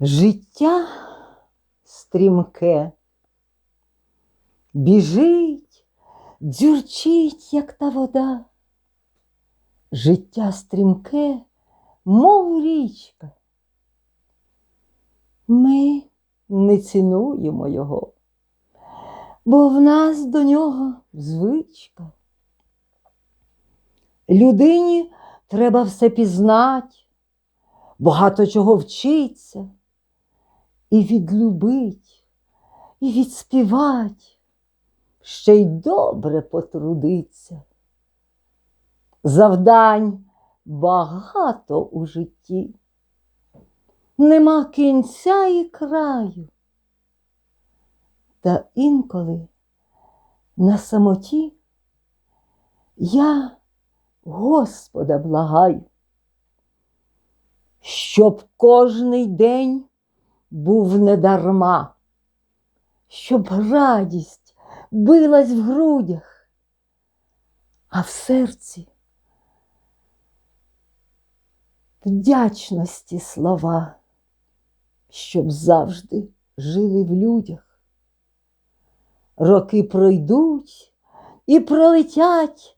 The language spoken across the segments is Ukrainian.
Життя стрімке, біжить, дзюрчить, як та вода. Життя стрімке, мов річка. Ми не цінуємо його, бо в нас до нього звичка. Людині треба все пізнати, багато чого вчиться, і відлюбить, і відспівать, ще й добре потрудиться. Завдань багато у житті, нема кінця і краю. Та інколи на самоті я Господа благаю, щоб кожний день був недарма, щоб радість билась в грудях, а в серці вдячності слова, щоб завжди жили в людях. Роки пройдуть і пролетять,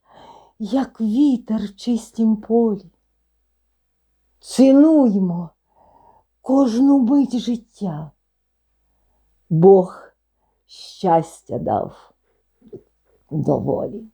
як вітер в чистім полі. Цінуймо кожну мить життя. Бог щастя дав доволі.